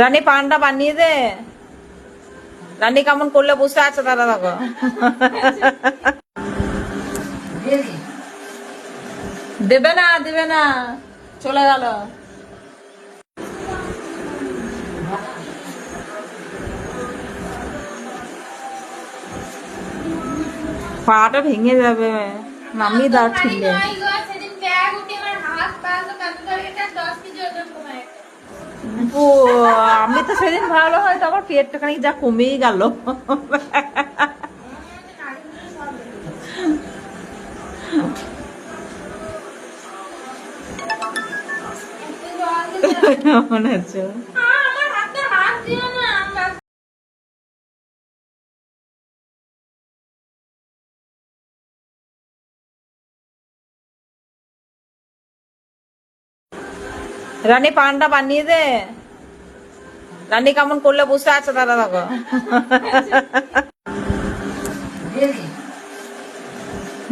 রানী পানটা বানিয়ে দে। রানী কেমন করলে বসে আছে দাদা দেখো। দেবে না দেবে না। চলে গেল। পাটা ভেঙে যাবে। নামিয়ে দাও ঠিলে নয় গো, সেদিন ব্যাগ উঠে আমার হাত পা তো কাঁদতে পারে, এটা দশ কেজি ওজন কমায়। ও আমি তো সেদিন ভালো হয়তো আমার পেটটা খানিক যা কমেই গেল। কেমন আছো মনে হচ্ছে। আমার হাতে হাত দিও না, রানী পানটা বানিয়ে দে। রানী কেমন করলে বসে আছে দাদা দেখো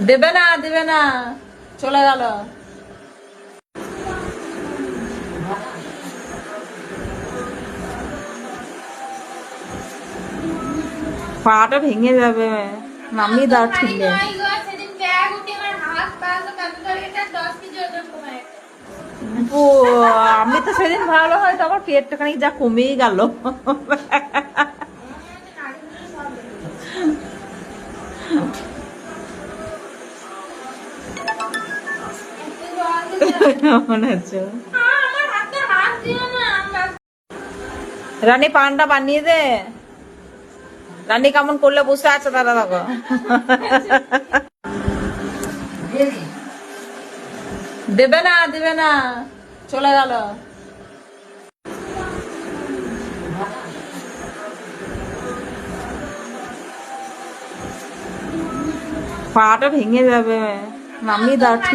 দেবে না দেবে না। চলে গেল। পাটা ভেঙে যাবে। নামিয়ে দাও ঠিলে নয় গো, সেদিন ব্যাগ উঠে আমার হাত পা তো কাঁদতে পারে, এটা দশ কেজি ওজন কমায়। ও আমি তো সেদিন ভালো হয়তো আমার পেটটা খানিক যা কমেই গেল। রানী পানটা বানিয়ে দে। রানী কেমন করলে বসে আছে, দাদা, দেখো। দেবে না দেবে না। চলে গেল। পাটা ভেঙে যাবে। নামিয়ে দাও তো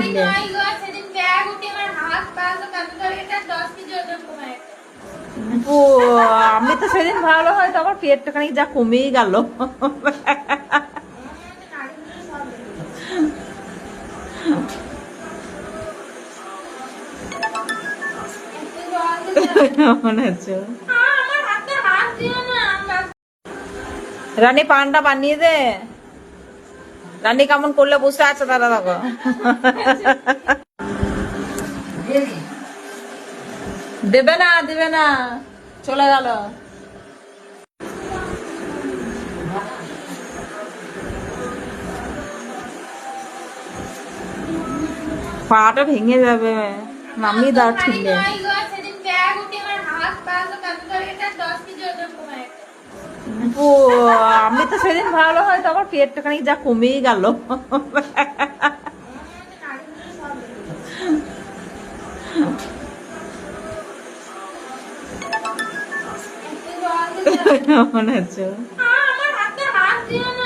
ওজন কমায়। ও আমি তো সেদিন ভালো হয়তো আমার পেটটা খানিক যা কমেই গেল। রানী পানটা বানিয়ে দে। রানী কেমন করলে বসে আছে দাদা দেখো। দেবে না দেবে না। চলে গেল। পাটা ভেঙে যাবে। নামিয়ে গো, সেদিন ব্যাগ উঠে আমার হাত পা তো কাঁদতে পারে, এটা দশ কেজি ওজন কমায়। আমি তো সেদিন ভালো হয় আমার পেটটা খানিক যা কমেই গেল। মনে হচ্ছে। আমার হাতে হাত দিও না,